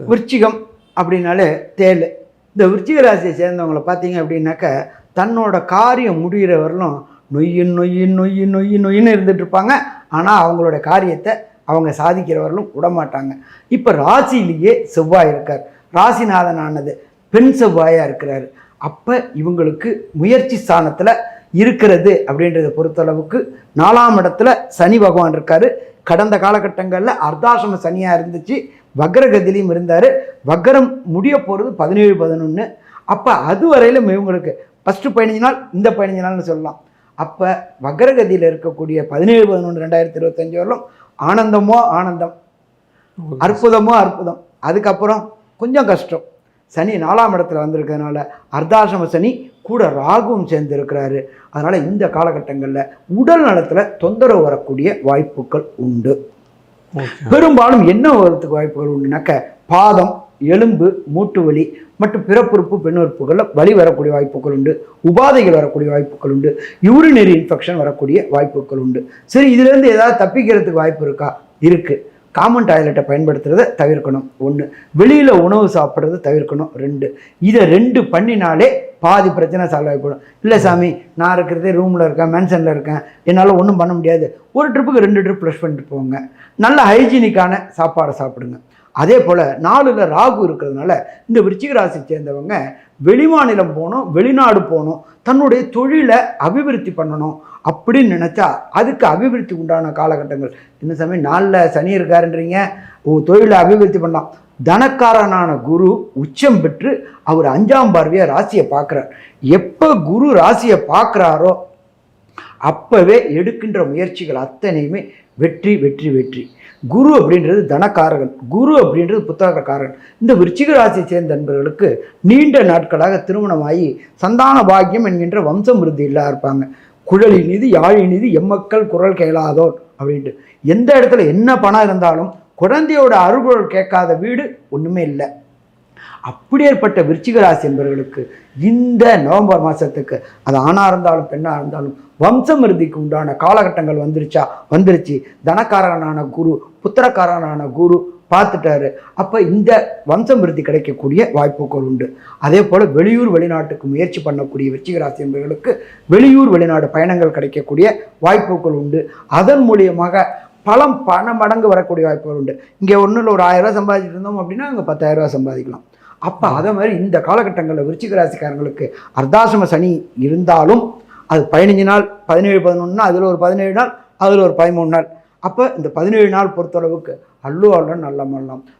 விருச்சிகம் அப்படின்னாலே தேல். இந்த விருச்சிக ராசியை சேர்ந்தவங்களை பார்த்தீங்க அப்படின்னாக்க தன்னோட காரியம் முடிகிற வரலும் நொய்யின் நொய்யின் நொய்யின் நொய்யின் நொய்யின்னு இருந்துட்டு இருப்பாங்க. ஆனால் அவங்களோட காரியத்தை அவங்க சாதிக்கிறவர்களும் விடமாட்டாங்க. இப்போ ராசியிலேயே செவ்வாய் இருக்கார். ராசிநாதனானது பெண் செவ்வாயாக இருக்கிறாரு. அப்போ இவங்களுக்கு முயற்சி ஸ்தானத்தில் இருக்கிறது அப்படின்றத பொறுத்தளவுக்கு நாலாம் இடத்துல சனி பகவான் இருக்கார். கடந்த காலகட்டங்களில் அர்த்தாசிரம சனியாக இருந்துச்சு. வக்ரகதிலையும் இருந்தார். வக்ரம் முடிய போகிறது பதினேழு பதினொன்று அப்போ அது வரையிலும் இவங்களுக்கு ஃபஸ்ட்டு பதினஞ்சு நாள் இந்த பதினஞ்சு நாள்னு சொல்லலாம். அப்போ வக்ரகதியில் இருக்கக்கூடிய பதினேழு பதினொன்று ரெண்டாயிரத்தி இருபத்தஞ்சு வரலும் ஆனந்தமோ ஆனந்தம். அற்புதமோ அற்புதம். அதுக்கப்புறம் கொஞ்சம் கஷ்டம். சனி நாலாம் இடத்துல வந்திருக்கிறதுனால அர்த்தாசிரம சனி கூட ராகுவும் சேர்ந்து இருக்கிறாரு. அதனால் இந்த காலகட்டங்களில் உடல் நலத்தில் தொந்தரவு வரக்கூடிய வாய்ப்புகள் உண்டு. பெரும்பாலும் என்ன வர்றதுக்கு வாய்ப்புகள் உண்டுனாக்க பாதம் எலும்பு மூட்டு வலி மற்றும் பிறப்புறுப்பு பெண்ணுறுப்புகளில் வலி வரக்கூடிய வாய்ப்புகள் உண்டு. உபாதைகள் வரக்கூடிய வாய்ப்புகள் உண்டு. யூரினரி இன்ஃபெக்ஷன் வரக்கூடிய வாய்ப்புகள் உண்டு. சரி இதுலேருந்து ஏதாவது தப்பிக்கிறதுக்கு வாய்ப்பு இருக்கா? இருக்குது காமன் டாய்லெட்டை பயன்படுத்துறதை தவிர்க்கணும். ஒன்று வெளியில் உணவு சாப்பிட்றத தவிர்க்கணும். ரெண்டு. இதை ரெண்டு பண்ணினாலே பாதி பிரச்சனை சால்வ் ஆகிப்படும் இல்லை சாமி நான் இருக்கிறதே ரூமில் இருக்கேன் மென்ஷனில் இருக்கேன். என்னால் ஒன்றும் பண்ண முடியாது. ஒரு ட்ரிப்புக்கு ரெண்டு ட்ரிப் ப்ளஷ் பண்ணிட்டு போங்க. நல்ல ஹைஜீனிக்கான சாப்பாடை சாப்பிடுங்க. அதே போல் நாலுல ராகு இருக்கிறதுனால இந்த விருச்சிக ராசி சேர்ந்தவங்க வெளிமாநிலம் போகணும் வெளிநாடு போகணும். தன்னுடைய தொழிலை அபிவிருத்தி பண்ணணும். அப்படின்னு நினச்சா அதுக்கு அபிவிருத்தி உண்டான காலகட்டங்கள். என்ன சமயம் நாளில் சனி இருக்காருன்றீங்க. ஓ தொழிலை அபிவிருத்தி பண்ணலாம். தனக்காரனான குரு உச்சம் பெற்று அவர் அஞ்சாம் பார்வையாக ராசியை பார்க்குறார். எப்போ குரு ராசியை பார்க்குறாரோ அப்போவே எடுக்கின்ற முயற்சிகள் அத்தனையுமே வெற்றி வெற்றி வெற்றி. குரு அப்படின்றது தனக்காரகன் குரு அப்படின்றது புத்தகக்காரன் இந்த விருச்சிக ராசியை சேர்ந்த நண்பர்களுக்கு நீண்ட நாட்களாக திருமணமாகி சந்தான பாக்கியம் என்கின்ற வம்சம் விருத்தி இல்லா இருப்பாங்க. குழலி நீதி யாழி நீதி எம்மக்கள் குரல் கேளாதோர் அப்படின்ட்டு. எந்த இடத்துல என்ன பணம் இருந்தாலும் குழந்தையோட அருகுரல் கேட்காத வீடு ஒன்றுமே இல்லை. அப்படியேற்பட்ட விருச்சிக ராசி என்பவர்களுக்கு இந்த நவம்பர் மாதத்துக்கு அது ஆணாக இருந்தாலும் பெண்ணாக இருந்தாலும் வம்சமிருதிக்கு உண்டான காலகட்டங்கள் வந்துருச்சா? வந்துருச்சு. தனக்காரனான குரு புத்திரக்காரனான குரு பார்த்துட்டாரு. அப்போ இந்த வம்சம் விருத்தி கிடைக்கக்கூடிய வாய்ப்புகள் உண்டு. அதே போல் வெளியூர் வெளிநாட்டுக்கு முயற்சி பண்ணக்கூடிய விருச்சிகராசி என்பவர்களுக்கு வெளியூர் வெளிநாடு பயணங்கள் கிடைக்கக்கூடிய வாய்ப்புகள் உண்டு. அதன் மூலியமாக பலம் பண மடங்கு வரக்கூடிய வாய்ப்புகள் உண்டு. இங்கே ஒன்றில் ஒரு ஆயிரம் ரூபா சம்பாதிச்சிருந்தோம் இருந்தோம் அப்படின்னா அங்கே பத்தாயிரம் ரூபா சம்பாதிக்கலாம். அப்போ அதே மாதிரி இந்த காலகட்டங்களில் விருச்சிகராசிக்காரங்களுக்கு அர்த்தாசிரம சனி இருந்தாலும் அது பதினஞ்சு நாள் பதினேழு பதினொன்று அதில் ஒரு பதினேழு நாள் அதில் ஒரு பதிமூணு நாள். அப்போ இந்த பதினேழு நாள் பொறுத்தளவுக்கு அல்லு அல்லன் நல்ல மல்லம்